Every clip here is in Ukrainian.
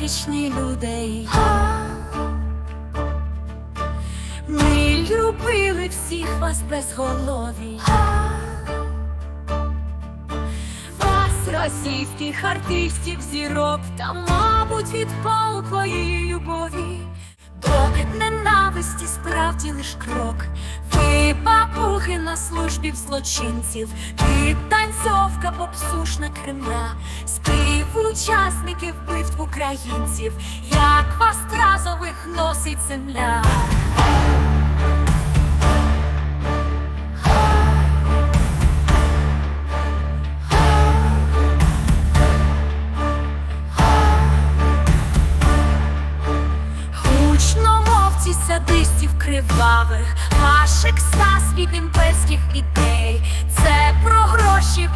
трагічні людей. Ми любили всіх вас безголові. Вас, російських артистів, зірок, та, мабуть, від полкої любові. До ненависті справді лиш крок. Ви бабухи на службі в злочинців, підтанцьовка попсушна Кремля, співучасники вбивств українців, як вас разових носить земля. Гучномовці садистів кривавих, ваш екстаз від імперських ідей. Це про гроші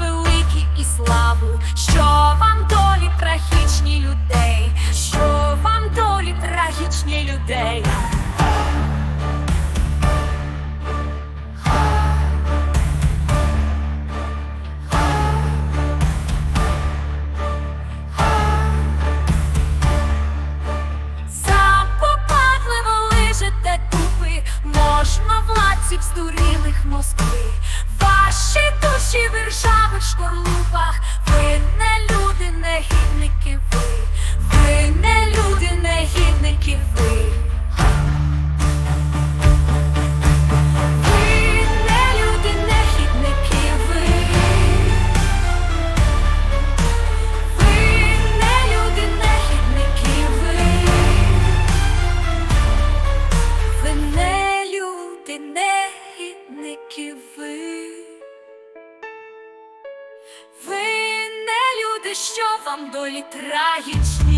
Москви. Ваші душі в ржавих шкорлупах, негідники ви. Ви не люди, що вам долі трагічні.